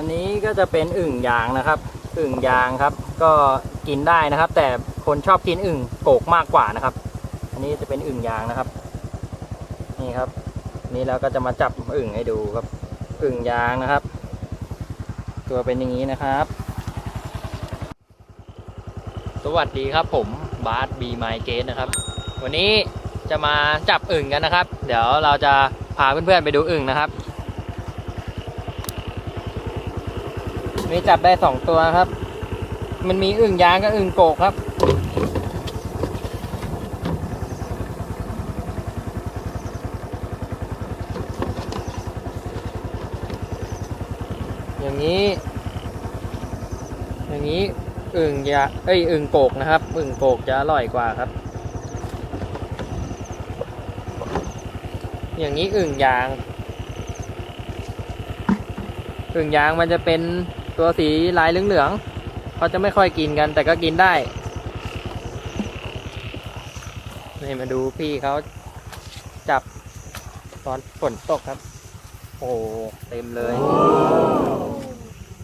อันนี้ก็จะเป็นอึ่งยางนะครับ อึ่งยางครับ ก็กินได้นะครับ แต่คนชอบกินอึ่งโกกมากกว่านะครับ อันนี้จะเป็นอึ่งยางนะครับ นี่ครับ นี่เราก็จะมาจับอึ่งให้ดูครับ อึ่งยางนะครับ ตัวเป็นอย่างนี้นะครับ สวัสดีครับผมบาสบีไมเกตนะครับ วันนี้จะมาจับอึ่งกันนะครับ เดี๋ยวเราจะพาเพื่อนๆไปดูอึ่งนะครับ มีจับได้สองตัวครับ มันมีอึ่งยางกับอึ่งโกกครับ อย่างนี้ อย่างนี้อึ่งยาเอ้ยอึ่งโกกนะครับ อึ่งโกกจะอร่อยกว่าครับ อย่างนี้อึ่งยางอึ่งยางมันจะเป็น ตัวสีลายเหลืองๆเขาจะไม่ค่อยกินกัน แต่ก็กินได้ นี่มาดูพี่เขาจับตอนฝนตกครับ โอ้เต็มเลย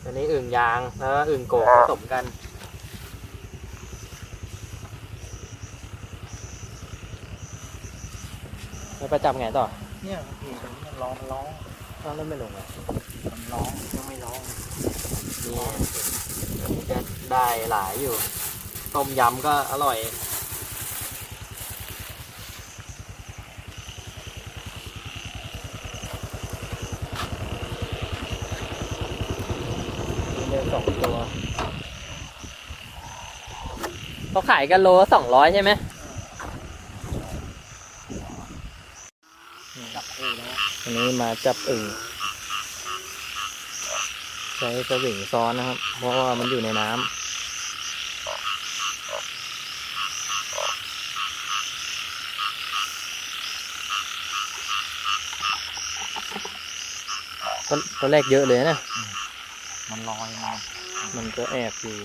อันนี้อึ่งยางแล้วก็อึ่งโกกผสมกันแล้วประจับไงต่อ เนี่ยพี่ตรงนี้มันร้องมันร้องต้องเล่นไม่ลงอะมันร้องยังไม่ร้อง นี่อันนี้จะได้หลายอยู่ ต้มยำก็อร่อยมีเนื้อสองตัวเขาขายกันโลสองร้อยใช่ไหมจับเองแล้วอันนี้มาจับอึ่ง ใช้สวิงซ้อนนะครับ เพราะว่ามันอยู่ในน้ำตอนตอนแรกเยอะเลยนะ มันลอยมา มันก็แอบอยู่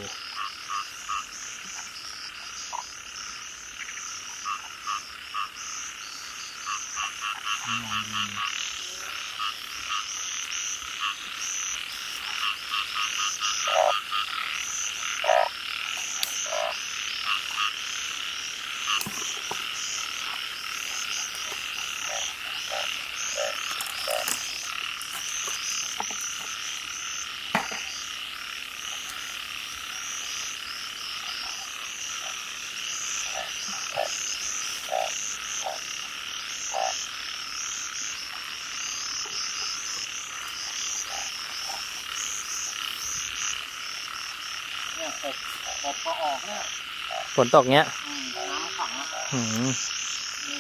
อบอบก็ออกเนี่ยฝนตกเงี้ยอืมน้ำขังอะอืมไม่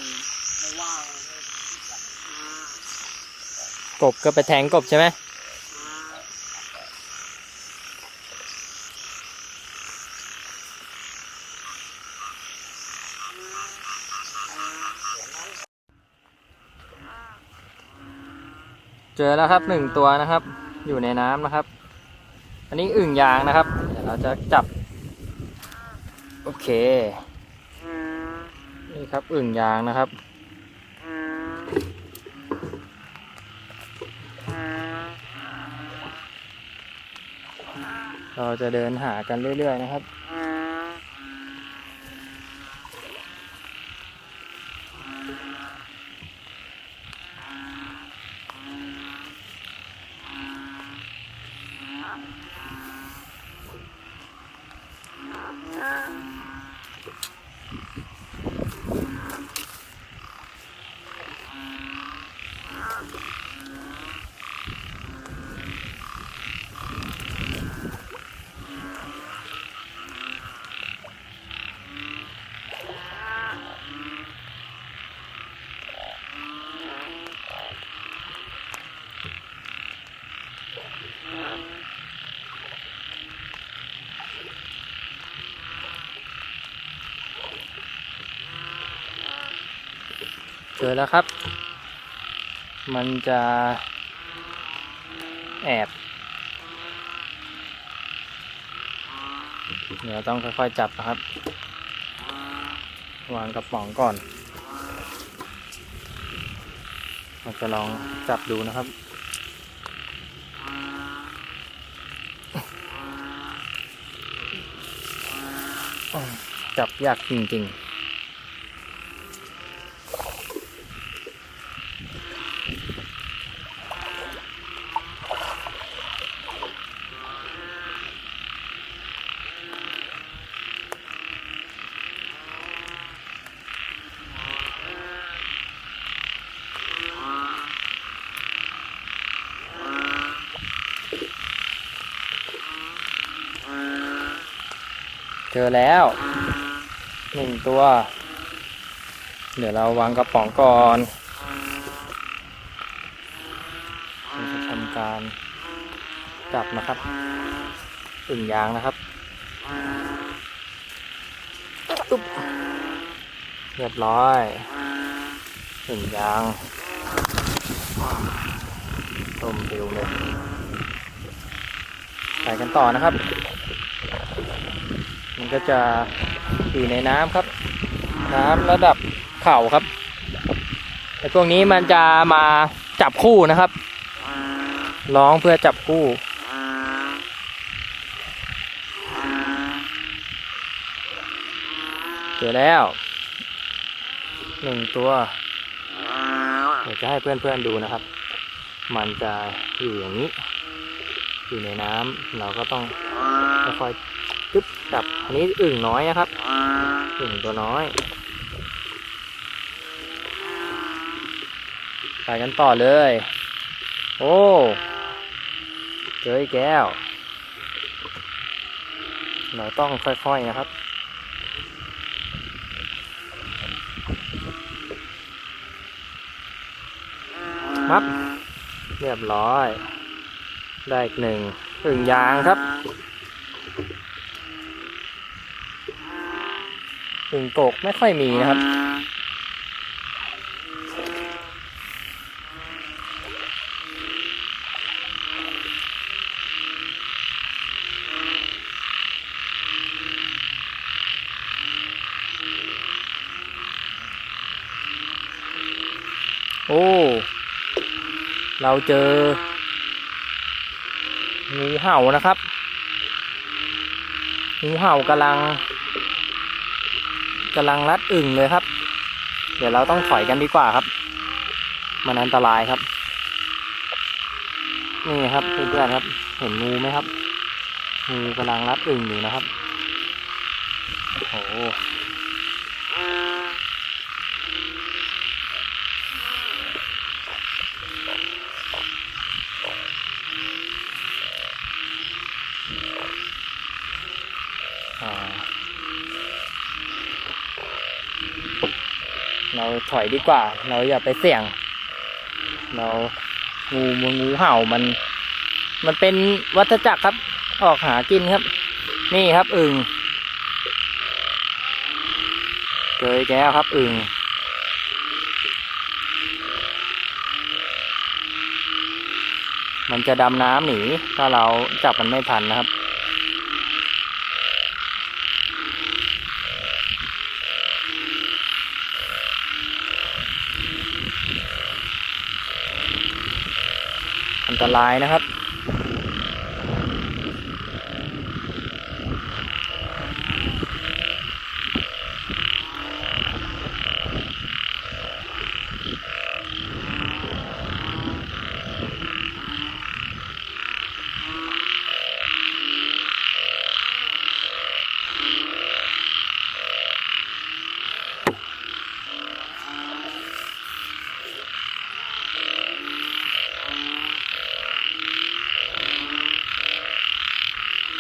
ไม่ว่างไม่กบก็ไปแทงกบใช่ไหมเจอแล้วครับหนึ่งตัวนะครับ อยู่ในน้ำนะครับ อันนี้อึ่งยางนะครับ เราจะจับ โอเค นี่ครับอึ่งยางนะครับ เราจะเดินหากันเรื่อย ๆ นะครับ จอแล้วครับ มันจะแอบเดี๋ยวต้องค่อยๆจับนะครับ วางกระป๋องก่อนเราจะลองจับดูนะครับ จับยากจริงๆ เจอแล้วหนึ่งตัว เดี๋ยวเราวางกระป๋องก่อนเราจะทำการจับนะครับอึ่งยางนะครับตุ๊บเรียบร้อยอึ่งยางต้มปิวเลยไปกันต่อนะครับมัน ก็จะอยู่ในน้ำครับ น้ำระดับเข่าครับไอ้พวกนี้มันจะมาจับคู่นะครับ ร้องเพื่อจับคู่เจอแล้วหนึ่งตัวเดี๋ยวจะให้เพื่อนๆดูนะครับ มันจะอยู่อย่างนี้ อยู่ในน้ำเราก็ต้องค่อยๆ จึ๊บจับอันนี้อึ่งน้อยนะครับ อึ่งตัวน้อยไปกันต่อเลย โอ้เจออีกแก้ว เราต้องค่อยๆนะครับมับเรียบร้อย ได้อีกหนึ่งอึ่งยางครับ อึ่งโกกไม่ค่อยมีนะครับ โอ้ เราเจองูเห่านะครับงูเห่ากำลัง กำลังรัดอึ่งเลยครับ เดี๋ยวเราต้องถอยกันดีกว่าครับ มันอันตรายครับ นี่ครับเพื่อนๆครับ เห็นงูไหมครับงูกำลังรัดอึ่งอยู่นะครับโอ้ เราถอยดีกว่า เราอย่าไปเสี่ยง เรางูมืองูเห่ามัน มันเป็นวัฏจักรครับ ออกหากินครับ นี่ครับอึ่งเจออีกแล้วครับอึ่งมันจะดำน้ำหนีถ้าเราจับมันไม่ทันนะครับ ตรายนะครับ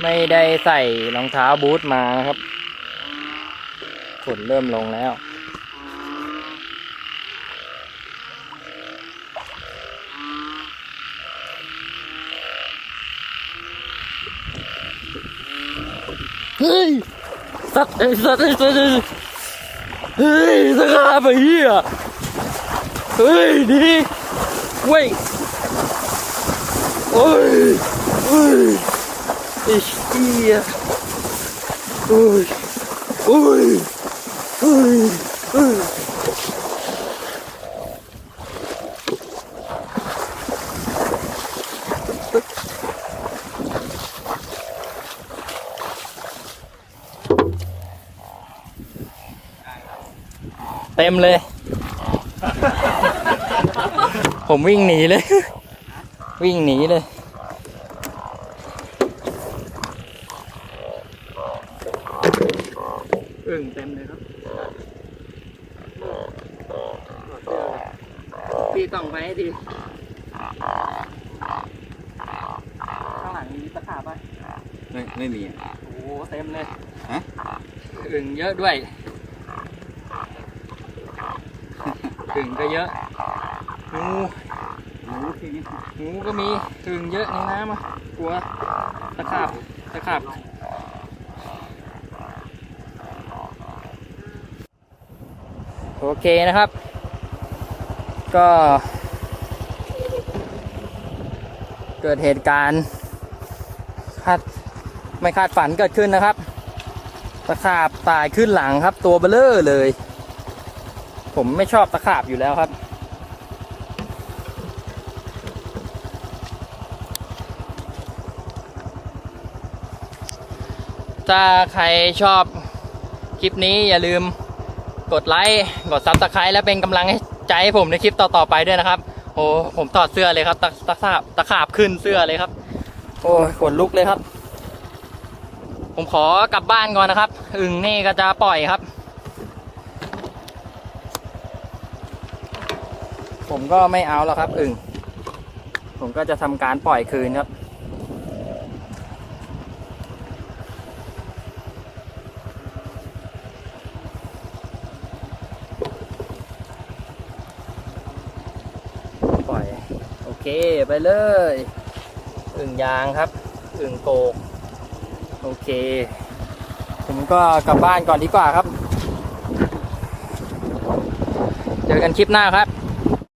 ไม่ได้ใส่รองเท้าบูทมานะครับฝนเริ่มลงแล้ว เฮ้ย สัตว์ไอ้สัตว์ไอ้สัตว์เฮ้ยสกาไปเหี้ยเฮ้ยดีเว้ยโอ้ยเฮ้ย ไอ้เหี้ยโอ้ยโอ้ยโอ้ยโอ้ยเต็มเลยผมวิ่งหนีเลย วิ่งหนีเลย อึ่งเต็มเลยครับพี่ต้องไปให้ดีข้างหลังมีตะขาบป่ะไม่ไม่มีอะโอ้โหเต็มเลยฮะอึ่งเยอะด้วยอึ่งก็เยอะงูงูงูก็มีอึ่งเยอะในน้ำอะกลัวตะขาบตะขาบ โอเคนะครับ ก็ เกิดเหตุการณ์คาดไม่คาดฝันเกิดขึ้นนะครับตะขาบตายขึ้นหลังครับ ตัวเบลเลอร์เลย ผมไม่ชอบตะขาบอยู่แล้วครับ ถ้าใครชอบคลิปนี้อย่าลืม กดไลค์กดซับสไครต์และเป็นกำลังใจให้ผมในคลิปต่อๆไปด้วยนะครับ โอ้ผมถอดเสื้อเลยครับตะตะขาบตะขาบขึ้นเสื้อเลยครับ โอ้ขนลุกเลยครับ ผมขอกลับบ้านก่อนนะครับ อึ่งนี่ก็จะปล่อยครับ ผมก็ไม่เอาแล้วครับ อึ่งผมก็จะทำการปล่อยคืนครับ ปล่อย โอ เคไปเลยอึ่งยางครับอึ่งโกกโอเค ผมก็กลับบ้านก่อนดีกว่าครับ เจอกันคลิปหน้าครับ